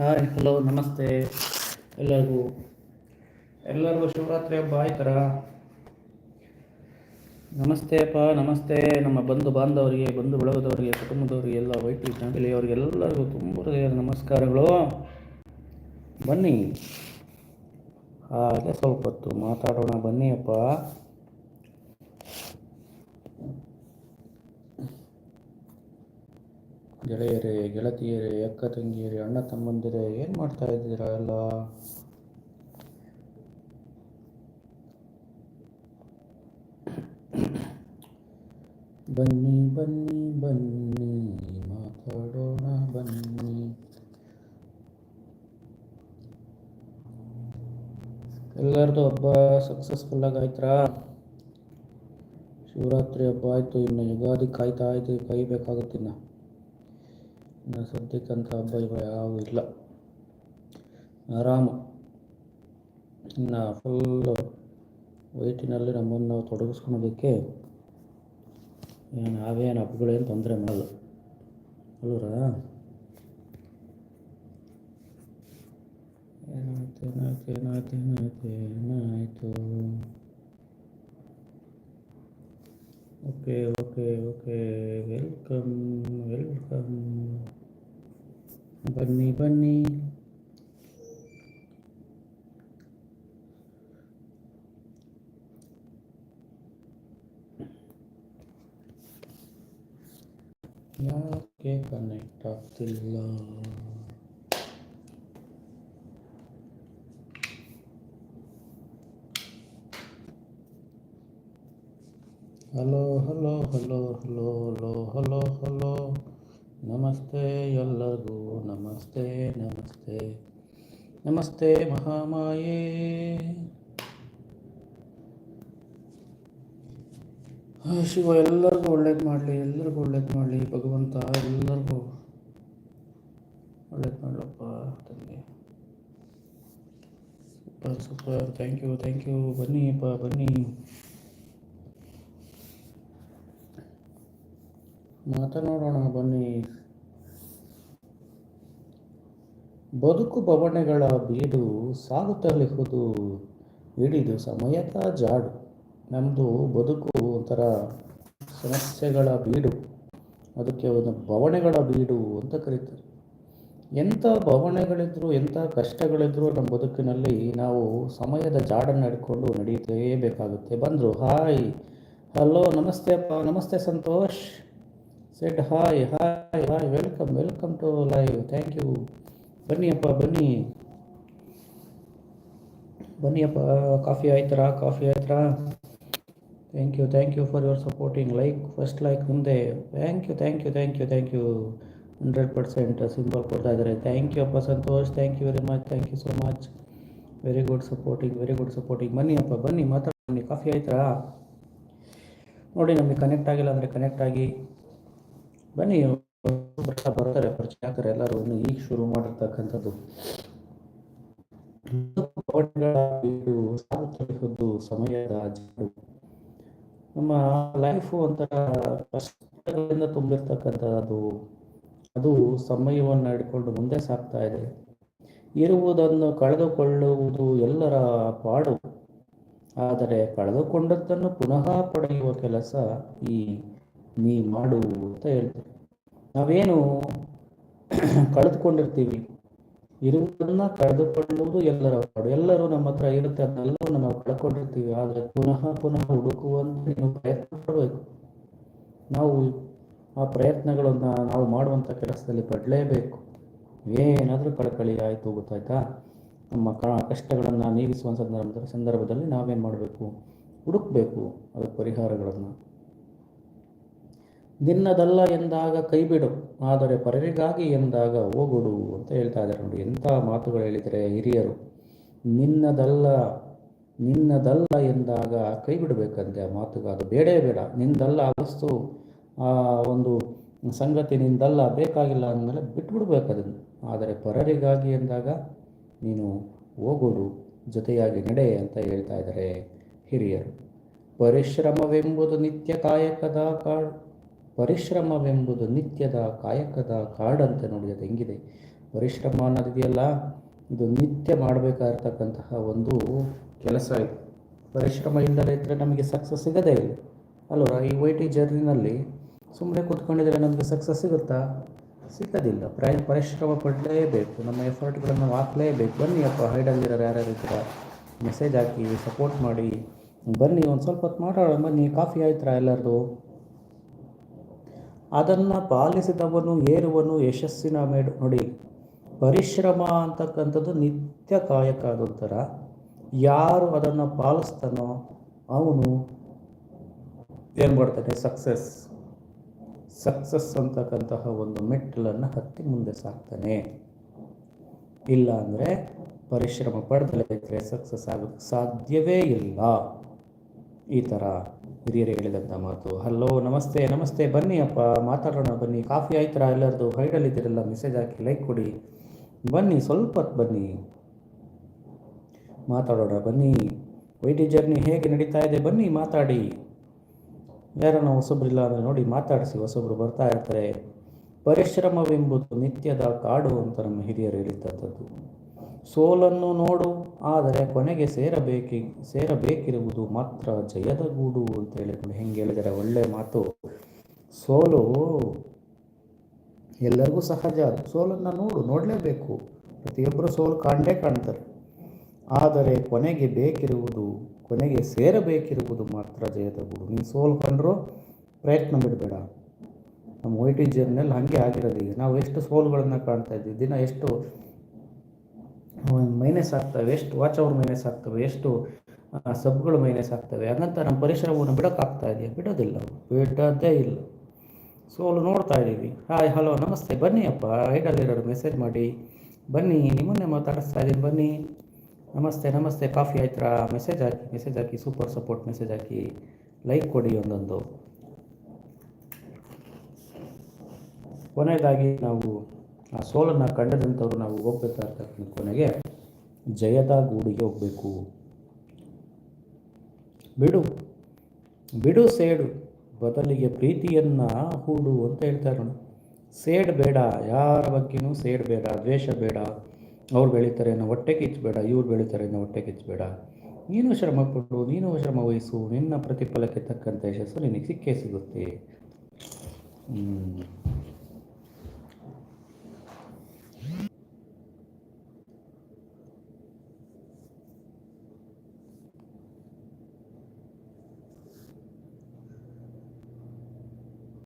Hi hello ನಮಸ್ತೆ. ಎಲ್ಲರಿಗೂ. ಎಲ್ಲರಿಗೂ ಶಿವರಾತ್ರಿ ಹಬ್ಬ ಆಯ್ತಾರ ನಮಸ್ತೆ ಅಪ್ಪ, ನಮಸ್ತೆ. ನಮ್ಮ ಬಂಧು ಬಾಂಧವರಿಗೆ, ಬಂಧು ಬಳಗದವರಿಗೆ, ಕುಟುಂಬದವರಿಗೆ, ಎಲ್ಲ ವೈಟಿ ಫ್ಯಾಮಿಲಿಯವರಿಗೆಲ್ಲರಿಗೂ ತುಂಬ ಹೃದಯದ ನಮಸ್ಕಾರಗಳು. ಬನ್ನಿ. ಹಾಗೆ ಸ್ವಲ್ಪ ಹೊತ್ತು ಮಾತಾಡೋಣ. ಬನ್ನಿ ಅಪ್ಪ ಗೆಳೆಯರೇ, ಗೆಳತಿಯರೇ, ಅಕ್ಕ ತಂಗಿಯರೇ, ಅಣ್ಣ ತಮ್ಮಂದಿರೇ, ಏನು ಮಾಡ್ತಾ ಇದ್ದೀರಾ ಎಲ್ಲ? ಬನ್ನಿ ಬನ್ನಿ ಬನ್ನಿ, ಮಾತಾಡೋಣ, ಬನ್ನಿ. ಎಲ್ಲರದು ಹಬ್ಬ ಸಕ್ಸಸ್ಫುಲ್ಲಾಗಿ ಆಯ್ತಾ ಶಿವರಾತ್ರಿ ಹಬ್ಬ ಆಯಿತು, ಇನ್ನು ಯುಗಾದಿ ಕಾಯ್ತಾ ಇದೆ, ಕಾಯ್ಬೇಕಾಗುತ್ತೆ ಇನ್ನು ಸದ್ಯಕ್ಕಂಥ ಹಬ್ಬ ಇವಾಗ ಯಾವೂ ಇಲ್ಲ. ಆರಾಮು. ಇನ್ನು ಫುಲ್ಲು ವೈಟಿನಲ್ಲಿ ನಮ್ಮನ್ನು ನಾವು ತೊಡಗಿಸ್ಕೊಳೋದಕ್ಕೆ ಏನು ನಾವೇನು ಹಬ್ಬಗಳೇನು ತೊಂದರೆ ಮಾಡಲ್ಲ. ಅಲ್ವರಾ ಏನಾಯ್ತು ಏನಾಯ್ತು ಏನಾಯ್ತು ಏನಾಯ್ತು, ಏನಾಯಿತು? Okay okay okay. Welcome welcome ಬನ್ನಿ ಬನ್ನಿ ಯಾಕೆ ಕನೆಕ್ಟ್ ಆಗ್ತಿಲ್ಲ hello hello hello hello hello hello hello ನಮಸ್ತೆ ಎಲ್ಲರಿಗೂ ನಮಸ್ತೆ ನಮಸ್ತೆ. ನಮಸ್ತೆ ಮಹಾಮಾಯೇ. ಶಿವ, ಎಲ್ಲರಿಗೂ ಒಳ್ಳೇದು ಮಾಡಲಿ, ಎಲ್ಲರಿಗೂ ಒಳ್ಳೇದು ಮಾಡಲಿ, ಭಗವಂತ, ಎಲ್ಲರಿಗೂ ಒಳ್ಳೇದು ಮಾಡಲಪ್ಪ ತಂದೆ super super. Thank you thank you ಬನ್ನಿ, ಅಪ್ಪ, ಬನ್ನಿ. ಮಾತನಾಡೋಣ, ಬನ್ನಿ. ಬದುಕು ಬವಣೆಗಳ ಬೀಡು ಸಾಗುತ್ತಲಿಹುದು ಹಿಡಿದು ಸಮಯದ ಜಾಡು. ನಮ್ಮದು ಬದುಕು ಒಂಥರ ಸಮಸ್ಯೆಗಳ ಬೀಡು. ಅದಕ್ಕೆ ಒಂದು ಬವಣೆಗಳ ಬೀಡು ಅಂತ ಕರೀತಾರೆ. ಎಂಥ ಬವಣೆಗಳಿದ್ರು, ಎಂಥ ಕಷ್ಟಗಳಿದ್ರು ನಮ್ಮ ಬದುಕಿನಲ್ಲಿ ನಾವು ಸಮಯದ ಜಾಡನ್ನು ಹಿಡ್ಕೊಂಡು ನಡೀತೇಬೇಕಾಗುತ್ತೆ ಬಂದರು, ಹಾಯ್, ಹಲೋ, ನಮಸ್ತೆ ಅಪ್ಪ, ನಮಸ್ತೆ Santosh. Said hi hi hi welcome welcome to live thank you ಬನ್ನಿ ಅಪ್ಪ, ಬನ್ನಿ. ಬನ್ನಿ ಅಪ್ಪ, ಕಾಫಿ ಆಯ್ತರಾ coffee ಆಯ್ತರಾ? Thank you thank you for your supporting like first like ಮುಂದೆ. Thank you thank you thank you thank you hundred percent simple ಕೊಡ್ತಾ ಇದ್ದಾರೆ. Thank you ಅಪ್ಪ Santosh thank you very much thank you so much very good supporting very good supporting ಬನ್ನಿ ಅಪ್ಪ, ಬನ್ನಿ ಮಾತಾಡಿ coffee ಆಯ್ತಾ ನೋಡಿ ನಮಗೆ ಕನೆಕ್ಟ್ ಆಗಿಲ್ಲ ಅಂದರೆ ಕನೆಕ್ಟ್ ಆಗಿ. ಬನ್ನಿ. ಬರ್ತಾ ಬರ್ತಾರೆ ಪ್ರಚಾರಕರು ಎಲ್ಲರೂ ಈಗ ಶುರು ಮಾಡಿರ್ತಕ್ಕಂಥದ್ದು. ಸಾಗುತ್ತಲಿಹುದು ಸಮಯದ ನಮ್ಮ ಲೈಫ್ ಒಂಥರ ಕಷ್ಟಗಳಿಂದ ತುಂಬಿರ್ತಕ್ಕಂಥದ್ದು. ಅದು ಸಮಯವನ್ನು ಹಿಡ್ಕೊಂಡು ಮುಂದೆ ಸಾಗ್ತಾ ಇದೆ. ಇರುವುದನ್ನು ಕಳೆದುಕೊಳ್ಳುವುದು ಎಲ್ಲರ ಪಾಡು. ಆದರೆ ಕಳೆದುಕೊಂಡದ್ದನ್ನು ಪುನಃ ಪಡೆಯುವ ಕೆಲಸ ಈ ನೀ ಮಾಡು ಅಂತ ಹೇಳ್ತಾರೆ. ನಾವೇನು ಕಳೆದುಕೊಂಡಿರ್ತೀವಿ. ಇರುವುದನ್ನ ಕಳೆದುಕೊಳ್ಳುವುದು ಎಲ್ಲರ ಪಾಡು. ಎಲ್ಲರೂ ನಮ್ಮ ಹತ್ರ ಇರುತ್ತೆ ಅದನ್ನೆಲ್ಲವನ್ನು ನಾವು ಕಳ್ಕೊಂಡಿರ್ತೀವಿ. ಆದರೆ ಪುನಃ ಪುನಃ ಹುಡುಕುವಂತ ನೀವು ಪ್ರಯತ್ನ ಮಾಡಬೇಕು ನಾವು ಆ ಪ್ರಯತ್ನಗಳನ್ನು ನಾವು ಮಾಡುವಂಥ ಕೆಲಸದಲ್ಲಿ ಪಡಲೇಬೇಕು. ಏನಾದರೂ ಕಳಕಳಿ ಆಯಿತು ಗೊತ್ತಾಯ್ತಾ? ನಮ್ಮ ಕ, ಕಷ್ಟಗಳನ್ನು ನೀಗಿಸುವ ಸಂದರ್ಭ ಸಂದರ್ಭದಲ್ಲಿ ನಾವೇನು ಮಾಡಬೇಕು? ಹುಡುಕಬೇಕು. ಅದಕ್ಕೆ ಪರಿಹಾರಗಳನ್ನು. ನಿನ್ನದಲ್ಲ ಎಂದಾಗ ಕೈ ಬಿಡು ಆದರೆ ಪರರಿಗಾಗಿ ಎಂದಾಗ ಹೋಗುಡು ಅಂತ ಹೇಳ್ತಾ ಇದ್ದಾರೆ ನೋಡಿ. ಎಂಥ ಮಾತುಗಳು ಹೇಳಿದರೆ ಹಿರಿಯರು, ನಿನ್ನದಲ್ಲ ನಿನ್ನದಲ್ಲ ಎಂದಾಗ ಕೈ ಬಿಡಬೇಕಂತೆ ಆ ಮಾತುಗ ಅದು ಬೇಡೇ ಬೇಡ. ನಿಂದಲ್ಲ ಆ ಆ ಒಂದು ಸಂಗತಿ ನಿಂದಲ್ಲ ಬೇಕಾಗಿಲ್ಲ ಅಂದಮೇಲೆ ಬಿಟ್ಬಿಡ್ಬೇಕು ಅದನ್ನು. ಆದರೆ ಪರರಿಗಾಗಿ ಎಂದಾಗ ನೀನು ಹೋಗುಡು, ಜೊತೆಯಾಗಿ ನಡೆ ಅಂತ ಹೇಳ್ತಾ ಇದ್ದಾರೆ ಹಿರಿಯರು. ಪರಿಶ್ರಮವೆಂಬುದು ನಿತ್ಯ ಕಾಯಕದ ಕಾಡು ಪರಿಶ್ರಮವೆಂಬುದು ನಿತ್ಯದ ಕಾಯಕದ ಕಾಡಂತೆ ನೋಡಿ, ಅದು ಹೆಂಗಿದೆ? ಪರಿಶ್ರಮ ಅನ್ನೋದಿದೆಯಲ್ಲ, ಇದು ನಿತ್ಯ ಮಾಡಬೇಕಾಗಿರ್ತಕ್ಕಂತಹ ಒಂದು ಕೆಲಸ ಇದು. ಪರಿಶ್ರಮ ಇಲ್ಲದೆ ಇದ್ದರೆ ನಮಗೆ ಸಕ್ಸಸ್ ಸಿಗದೇ ಇಲ್ಲ. ಅಲ್ವಾ ಈ ವೈ ಟಿ ಜರ್ನಿನಲ್ಲಿ ಸುಮ್ಮನೆ ಕೂತ್ಕೊಂಡಿದ್ರೆ ನಮಗೆ ಸಕ್ಸಸ್ ಸಿಗುತ್ತಾ? ಸಿಗೋದಿಲ್ಲ. ಪ್ರಯ, ಪರಿಶ್ರಮ ಪಡಲೇಬೇಕು. ನಮ್ಮ ಎಫರ್ಟ್ಗಳನ್ನು ಹಾಕಲೇಬೇಕು. ಬನ್ನಿ ಅಪ್ಪ ಹೈಡಲ್ಲಿರೋರು ಯಾರ್ಯಾರು ಇದ್ದೀರಾ? ಮೆಸೇಜ್ ಹಾಕಿ ಸಪೋರ್ಟ್ ಮಾಡಿ. ಬನ್ನಿ, ಒಂದು ಸ್ವಲ್ಪ ಹೊತ್ತು ಮಾತಾಡೋಣ. ಬನ್ನಿ ಕಾಫಿ ಆಯ್ತಾ ಎಲ್ಲರದು? ಅದನ್ನು ಪಾಲಿಸಿದವನು, ಏರುವನು, ಯಶಸ್ಸಿನ ಮೇಡು, ನೋಡಿ. ಪರಿಶ್ರಮ ಅಂತಕ್ಕಂಥದ್ದು ನಿತ್ಯ ಕಾಯಕ ಯಾರು ಅದನ್ನು ಪಾಲಿಸ್ತಾನೋ ಅವನು ಏನು ಮಾಡ್ತಾನೆ? ಸಕ್ಸಸ್ ಸಕ್ಸಸ್ ಅಂತಕ್ಕಂತಹ ಒಂದು ಮೆಟ್ಟಲನ್ನು ಹತ್ತಿ ಮುಂದೆ ಸಾಕ್ತಾನೆ. ಇಲ್ಲ ಅಂದರೆ ಪರಿಶ್ರಮ ಪಡೆದಲೇ ಸಕ್ಸಸ್ ಆಗೋಕ್ಕೆ ಸಾಧ್ಯವೇ ಇಲ್ಲ. ಈ ಥರ ಹಿರಿಯರು ಹೇಳಿದಂಥ ಮಾತು. ಹಲೋ ನಮಸ್ತೆ ನಮಸ್ತೆ, ಬನ್ನಿ ಅಪ್ಪ, ಮಾತಾಡೋಣ, ಬನ್ನಿ. ಕಾಫಿ ಆಯ್ತರ? ಎಲ್ಲರದು ಹೈಡಲ್ಲಿದ್ದೀರಲ್ಲ ಮೆಸೇಜ್ ಹಾಕಿ, ಲೈಕ್ ಕೊಡಿ. ಬನ್ನಿ ಸ್ವಲ್ಪ ಬನ್ನಿ. ಮಾತಾಡೋಣ, ಬನ್ನಿ. ವೈಟಿ ಜರ್ನಿ ಹೇಗೆ ನಡೀತಾ ಇದೆ? ಬನ್ನಿ, ಮಾತಾಡಿ. ಯಾರನ್ನ ಹೊಸಬ್ರಿಲ್ಲ ಅಂದರೆ ನೋಡಿ, ಮಾತಾಡಿಸಿ, ಹೊಸೊಬ್ರು ಬರ್ತಾ ಇರ್ತಾರೆ. ಪರಿಶ್ರಮವೆಂಬುದು ನಿತ್ಯದ ಕಾಡು ಅಂತ ನಮ್ಮ ಹಿರಿಯರು ಹೇಳಿದಂಥದ್ದು ಸೋಲನ್ನು ನೋಡು ಆದರೆ ಕೊನೆಗೆ ಸೇರಬೇಕಿ, ಸೇರಬೇಕಿರುವುದು ಮಾತ್ರ ಜಯದ ಗೂಡು ಅಂತ ಹೇಳಿಕೊಂಡು ಹೆಂಗೆ ಹೇಳಿದರೆ, ಒಳ್ಳೆ ಮಾತು. ಸೋಲು ಎಲ್ಲರಿಗೂ ಸಹಜ ಸೋಲನ್ನು ನೋಡು, ನೋಡಲೇಬೇಕು. ಪ್ರತಿಯೊಬ್ಬರು ಸೋಲು ಕಾಣಲೇ ಕಾಣ್ತಾರೆ. ಆದರೆ ಕೊನೆಗೆ ಬೇಕಿರುವುದು, ಕೊನೆಗೆ ಸೇರಬೇಕಿರುವುದು ಮಾತ್ರ ಜಯದ ಗೂಡು ನೀನು ಸೋಲು ಕಂಡ್ರೂ ಪ್ರಯತ್ನ ಬಿಡಬೇಡ. ನಮ್ಮ ವೈ ಟಿ ಜರ್ನಲ್ಲಿ ಹಾಗೆ ಆಗಿರೋದು ಈಗ. ನಾವು ಎಷ್ಟು ಸೋಲುಗಳನ್ನು ಕಾಣ್ತಾ ಇದ್ದೀವಿ, ದಿನ ಎಷ್ಟು ಮೈನಸ್ ಆಗ್ತವೆ. ಎಷ್ಟು ವಾಚ್ ಅವರ್ ಮೈನಸ್ ಆಗ್ತವೆ. ಎಷ್ಟು ಸಬ್ಗಳು ಮೈನಸ್ ಆಗ್ತವೆ. ಹಾಗಂತ ನಮ್ಮ ಪರಿಶ್ರಮವನ್ನು ಬಿಡೋಕ್ಕಾಗ್ತಾ ಇದೆಯಾ? ಬಿಡೋದಿಲ್ಲ. ಬಿಡೋದೇ ಇಲ್ಲ. ಸೊ ಅಲ್ಲಿ ನೋಡ್ತಾ ಇದ್ದೀವಿ. ಹಾಯ್ ಹಲೋ ನಮಸ್ತೆ. ಬನ್ನಿ ಅಪ್ಪ. ಐಡಲ್ಲಿರೋರು ಮೆಸೇಜ್ ಮಾಡಿ. ಬನ್ನಿ, ನಿಮ್ಮನ್ನೇ ಮಾತಾಡಿಸ್ತಾ ಇದ್ದೀನಿ. ಬನ್ನಿ. ನಮಸ್ತೆ ನಮಸ್ತೆ. ಕಾಫಿ ಆಯ್ತಾ? ಮೆಸೇಜ್ ಹಾಕಿ ಮೆಸೇಜ್ ಹಾಕಿ ಸೂಪರ್ ಸಪೋರ್ಟ್ ಮೆಸೇಜ್ ಹಾಕಿ. ಲೈಕ್ ಕೊಡಿ ಒಂದೊಂದು. ಕೊನೆಯದಾಗಿ ನಾವು ಆ ಸೋಲನ್ನು ಕಂಡದಂಥವ್ರು ನಾವು ಹೋಗ್ಬೇಕಾಗ್ತಕ್ಕಂಥ ಕೊನೆಗೆ ಜಯದ ಗೂಡಿಗೆ ಹೋಗಬೇಕು. ಬಿಡು ಬಿಡು ಸೇಡು, ಬದಲಿಗೆ ಪ್ರೀತಿಯನ್ನು ಹೂಡು ಅಂತ ಹೇಳ್ತಾರೆ ನೋಡಿ ಸೇಡ್ ಬೇಡ, ಯಾರ ಬಗ್ಗೆನೂ ಸೇಡ್ ಬೇಡ, ದ್ವೇಷ ಬೇಡ. ಅವ್ರು ಬೆಳೀತಾರೆ ಅನ್ನೋ ಹೊಟ್ಟೆ ಕಿಚ್ಚಬೇಡ ಇವ್ರು ಬೆಳೀತಾರೆ ಅನ್ನೋ ಹೊಟ್ಟೆ ಕಿಚ್ಚಬೇಡ ನೀನು ಶ್ರಮ ಪಡು, ನೀನು ಶ್ರಮ ವಹಿಸು, ನಿನ್ನ ಪ್ರತಿಫಲಕ್ಕೆ ತಕ್ಕಂಥ ಯಶಸ್ಸು ನಿನಗೆ ಸಿಕ್ಕೇ ಸಿಗುತ್ತೆ.